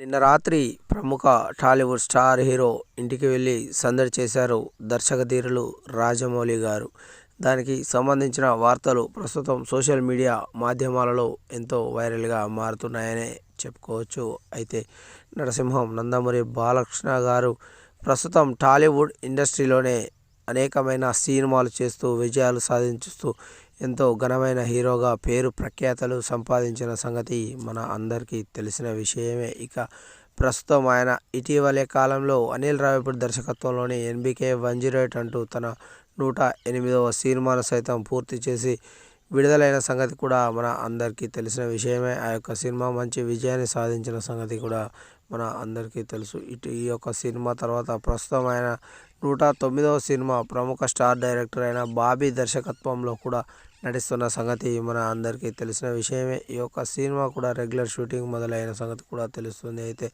నిన్న రాత్రి ప్రముఖ టాలీవుడ్ స్టార్ హీరో ఇంటికి వెళ్ళి సందడి చేశారు దర్శకధీరులు రాజమౌళి గారు. దానికి సంబంధించిన వార్తలు ప్రస్తుతం సోషల్ మీడియా మాధ్యమాలలో ఎంతో వైరల్గా మారుతున్నాయనే చెప్పుకోవచ్చు. అయితే నరసింహం నందమూరి బాలకృష్ణ గారు ప్రస్తుతం టాలీవుడ్ ఇండస్ట్రీలోనే అనేకమైన సినిమాలు చేస్తూ విజయాలు సాధించుతూ ఎంతో ఘనమైన హీరోగా పేరు ప్రఖ్యాతలు సంపాదించిన సంగతి మన అందరికీ తెలిసిన విషయమే. ఇక ప్రస్తుతం ఆయన ఇటీవలే కాలంలో అనిల్ రావిపూడి దర్శకత్వంలోని ఎన్బికే వన్ జీరో ఎయిట్ అంటూ తన నూట ఎనిమిదవ సినిమాను సైతం పూర్తి చేసి విడుదలైన సంగతి కూడా మన అందరికీ తెలిసిన విషయమే. ఆ యొక్క సినిమా మంచి విజయాన్ని సాధించిన సంగతి కూడా మన అందరికీ తెలుసు. ఇటు ఈ యొక్క సినిమా తర్వాత ప్రస్తుతం ఆయన నూట తొమ్మిదవ సినిమా ప్రముఖ స్టార్ డైరెక్టర్ అయిన బాబీ దర్శకత్వంలో కూడా నటిస్తున్న సంగతి మన అందరికీ తెలిసిన విషయమే. ఈ యొక్క సినిమా కూడా రెగ్యులర్ షూటింగ్ మొదలైన సంగతి కూడా తెలుస్తుంది. అయితే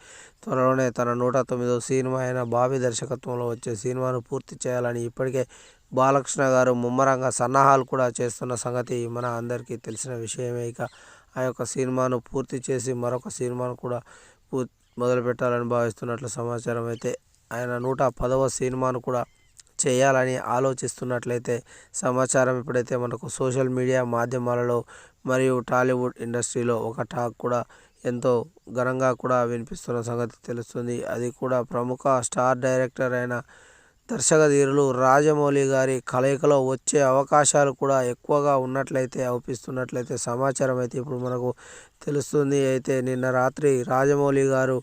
త్వరలోనే తన నూట తొమ్మిదవ సినిమా అయిన బాబీ దర్శకత్వంలో వచ్చే సినిమాను పూర్తి చేయాలని ఇప్పటికే బాలకృష్ణ గారు ముమ్మరంగా సన్నాహాలు కూడా చేస్తున్న సంగతి మన అందరికీ తెలిసిన విషయమే. ఇక ఆ యొక్క సినిమాను పూర్తి చేసి మరొక సినిమాను కూడా పూర్తి మొదలు పెట్టాలని భావిస్తున్నట్లు సమాచారం అయితే ఆయన నూట పదవ సినిమాను కూడా చేయాలని ఆలోచిస్తున్నట్లయితే సమాచారం ఇప్పుడైతే మనకు సోషల్ మీడియా మాధ్యమాలలో మరియు టాలీవుడ్ ఇండస్ట్రీలో ఒక టాక్ కూడా ఎంతో ఘనంగా కూడా వినిపిస్తున్న సంగతి తెలుస్తుంది. అది కూడా ప్రముఖ స్టార్ డైరెక్టర్ అయిన దర్శకధీరులు రాజమౌళి గారి కలయికలో వచ్చే అవకాశాలు కూడా ఎక్కువగా ఉన్నట్లయితే అవుపిస్తున్నట్లయితే సమాచారం అయితే ఇప్పుడు మనకు తెలుస్తుంది. అయితే నిన్న రాత్రి రాజమౌళి గారు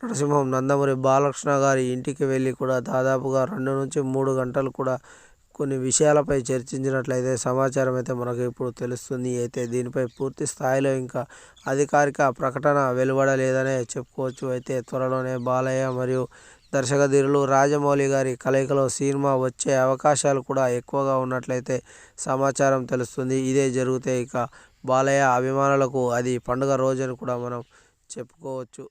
నరసింహం నందమూరి బాలకృష్ణ గారి ఇంటికి వెళ్ళి కూడా దాదాపుగా రెండు నుంచి మూడు గంటలు కూడా కొన్ని విషయాలపై చర్చించినట్లయితే సమాచారం అయితే మనకు ఇప్పుడు తెలుస్తుంది. అయితే దీనిపై పూర్తి స్థాయిలో ఇంకా అధికారిక ప్రకటన వెలువడలేదనే చెప్పుకోవచ్చు. అయితే త్వరలోనే బాలయ్య మరియు దర్శకధీరులు రాజమౌళి గారి కలయికలో సినిమా వచ్చే అవకాశాలు కూడా ఎక్కువగా ఉన్నట్లయితే సమాచారం తెలుస్తుంది. ఇదే జరిగితే ఇక బాలయ్య అభిమానులకు అది పండుగ రోజు అని కూడా మనం చెప్పుకోవచ్చు.